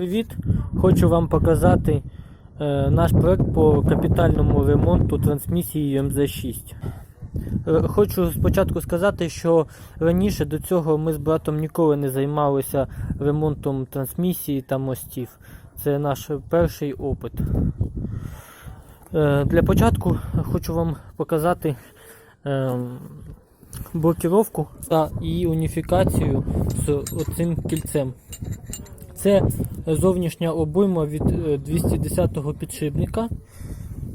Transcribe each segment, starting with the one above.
Привіт! Хочу вам показати е, наш проект по капітальному ремонту трансмісії МЗ6. Е, Хочу спочатку сказати, що раніше до цього ми з братом ніколи не займалися ремонтом трансмісії та мостів. Це наш перший опит. Е, Для початку хочу вам показати е, блокіровку та її уніфікацію з оцим кільцем. Це зовнішня обойма від е, 210-го підшипника.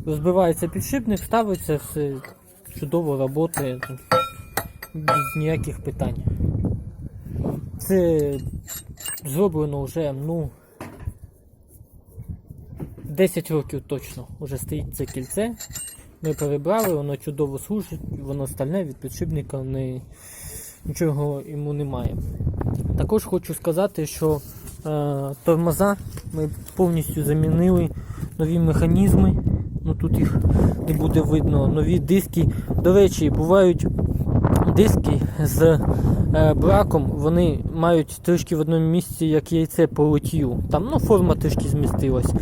Розбивається підшипник, ставиться, все чудово працює без ніяких питань. Це зроблено вже ну, 10 років точно вже стоїть це кільце. Ми перебрали, воно чудово служить, воно стальне від підшипника, не, нічого йому немає. Також хочу сказати, що е, тормоза ми повністю замінили нові механізми. Ну тут їх не буде видно. Нові диски. До речі, бувають диски з е, браком, вони мають трішки в одному місці, як яйце по литью. Там ну, форма трішки змістилась.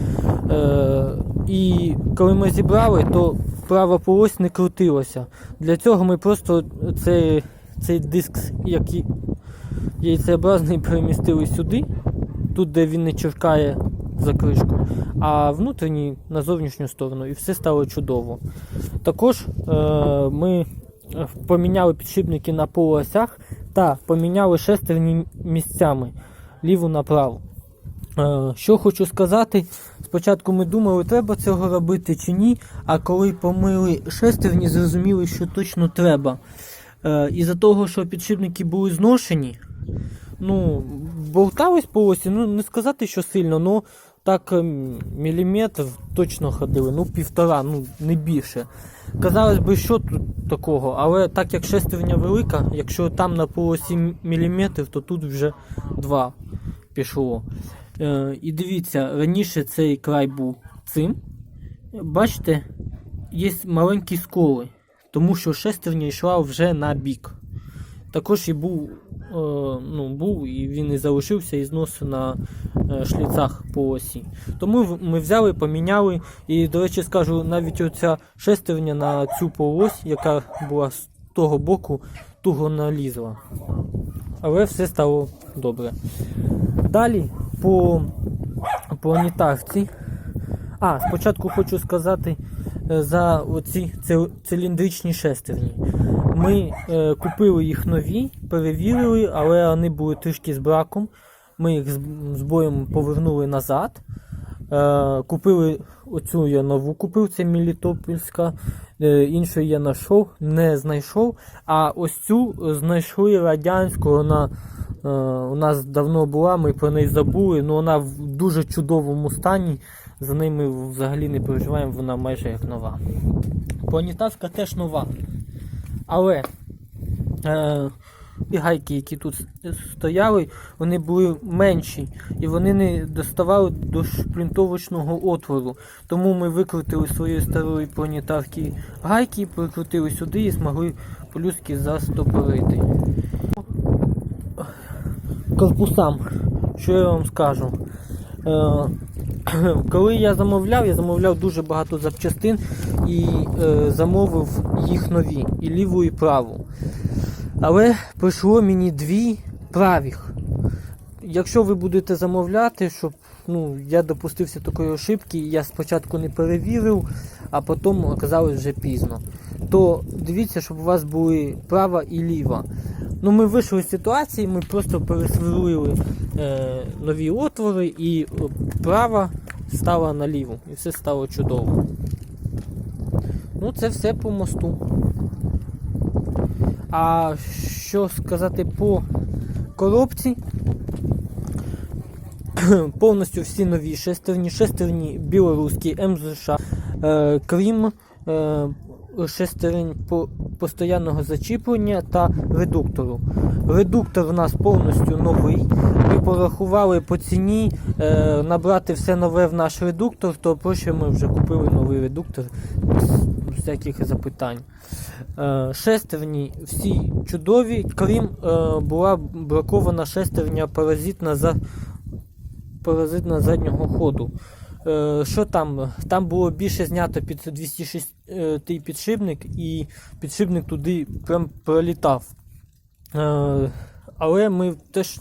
Е, і коли ми зібрали, то права полось не крутилася. Для цього ми просто цей, цей диск, який яйцеобразний перемістили сюди, тут де він не черкає за кришку, а внутрішній на зовнішню сторону, і все стало чудово. Також е, ми е, поміняли підшипники на полуосях та поміняли шестерні місцями ліву направо. Е, що хочу сказати, спочатку ми думали, треба цього робити чи ні, а коли помили шестерні, зрозуміли, що точно треба. Е, із-за того, що підшипники були зношені, ну, болтались по осі, ну не сказати, що сильно, ну так ем, міліметр точно ходили, ну півтора, ну не більше. Казалось би, що тут такого, але так як шестерня велика, якщо там на полосі мм, то тут вже два пішло. Е, і дивіться, раніше цей край був цим. Бачите, є маленькі сколи, тому що шестерня йшла вже на бік. Також і був, е, ну, був і він і залишився із носу на е, шліцах по осі. Тому ми взяли, поміняли. І, до речі, скажу, навіть оця шестерня на цю полось, яка була з того боку, туго налізла. Але все стало добре. Далі по планетарці. А, спочатку хочу сказати е, за оці циліндричні шестерні. Ми е, купили їх нові, перевірили, але вони були трішки з браком. Ми їх з, з боєм повернули назад. Е, купили оцю я нову купив, це Мелітопольська. Е, іншу я знайшов, не знайшов. А ось цю знайшли радянську, вона е, у нас давно була, ми про неї забули, але вона в дуже чудовому стані. За ми взагалі не переживаємо, вона майже як нова. Планетарська теж нова. Але е, гайки, які тут стояли, вони були менші і вони не доставали до шплінтовочного отвору. Тому ми викрутили своєї старої планетарки гайки, прикрутили сюди і змогли по-людськи застопорити. Корпусам, що я вам скажу. Е, коли я замовляв, я замовляв дуже багато запчастин і е, замовив їх нові, і ліву, і праву. Але прийшло мені дві правих. Якщо ви будете замовляти, щоб ну, я допустився такої ошибки, я спочатку не перевірив, а потім оказалось вже пізно. То дивіться, щоб у вас були права і ліва. Ну, ми вийшли з ситуації, ми просто пересверлили е, нові отвори і о, права стала на ліву. І все стало чудово. Ну, це все по мосту. А що сказати по коробці? Повністю всі нові шестерні, шестерні білоруські МЗШ, е, крім е, шестерень по, постоянного зачіплення та редуктору. Редуктор у нас повністю новий. Ми порахували по ціні е, набрати все нове в наш редуктор, то проще ми вже купили новий редуктор без всяких запитань. Е, шестерні всі чудові, крім е, була бракована шестерня паразитна за паразитна заднього ходу. Е, Що там? Там було більше знято під 206 підшипник, і підшипник туди прям пролітав. Е, Але ми теж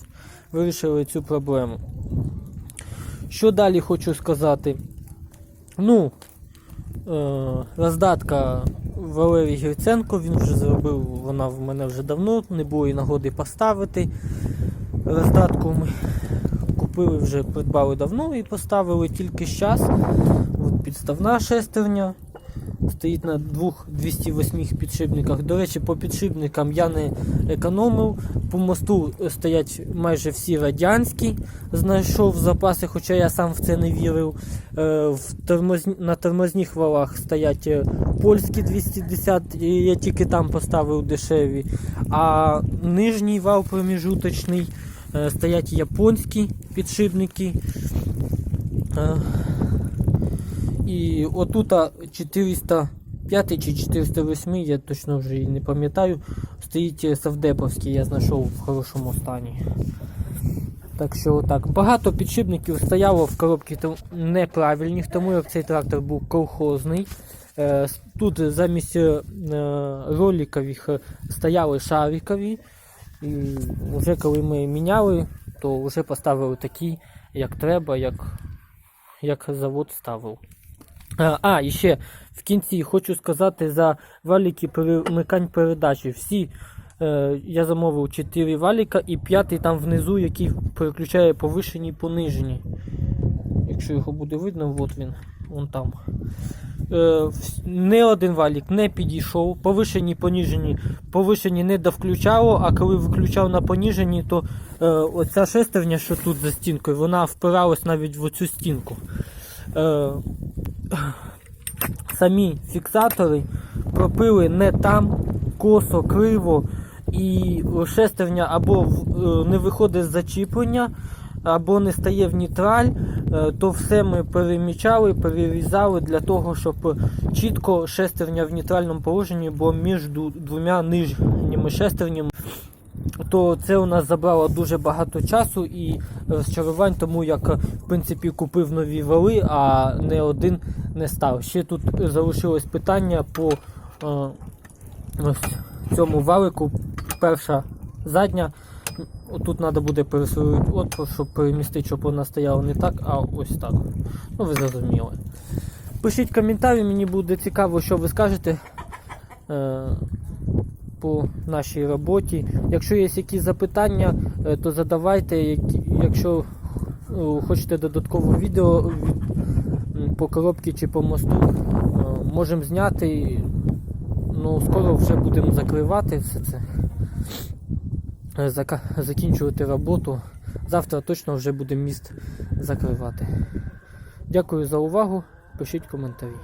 вирішили цю проблему. Що далі хочу сказати? Ну, е, роздатка Валерій Гриценко, він вже зробив, вона в мене вже давно, не було і нагоди поставити. Роздатку ми купили вже, придбали давно і поставили тільки зараз. От підставна шестерня. Стоїть на двох 208 підшипниках. До речі, по підшипникам я не економив. По мосту стоять майже всі радянські. Знайшов запаси, хоча я сам в це не вірив. Е, В тормоз... На тормозних валах стоять е, польські 210, і я тільки там поставив дешеві. А нижній вал проміжуточний е, стоять японські підшипники. Е, і отута 405 чи 408, я точно вже і не пам'ятаю, стоїть Савдеповський, я знайшов в хорошому стані. Так що отак. Багато підшипників стояло в коробці неправильних, тому як цей трактор був колхозний. Е, Тут замість е, роликових е, стояли шарикові. Вже коли ми міняли, то вже поставили такі, як треба, як, як завод ставив. А, і ще в кінці хочу сказати за валіки перемикань передачі. Всі е, я замовив 4 валіка і п'ятий там внизу, який переключає повишені і понижені. Якщо його буде видно, от він, вон там. Е, не один валік не підійшов, повишені, поніжені, повишені не довключало, а коли виключав на поніжені, то е, оця шестерня, що тут за стінкою, вона впиралась навіть в оцю стінку. Е, самі фіксатори пропили не там, косо, криво, і шестерня або е, не виходить з зачіплення, або не стає в нейтраль, е, то все ми перемічали, перерізали для того, щоб чітко шестерня в нейтральному положенні було між двома нижніми шестернями. То це у нас забрало дуже багато часу і розчарувань, тому як в принципі купив нові вали, а не один не став. Ще тут залишилось питання по е, ось цьому валику. Перша задня. Тут треба буде пересвоїти отвор, щоб перемістити, щоб вона стояла не так, а ось так. Ну ви зрозуміли. Пишіть коментарі, мені буде цікаво, що ви скажете. Е, по нашій роботі. Якщо є якісь запитання, е, то задавайте. Якщо е, хочете додаткове відео по коробці чи по мосту, е, можемо зняти. Ну, скоро вже будемо закривати все це. Е, Закінчувати роботу. Завтра точно вже будемо міст закривати. Дякую за увагу. Пишіть коментарі.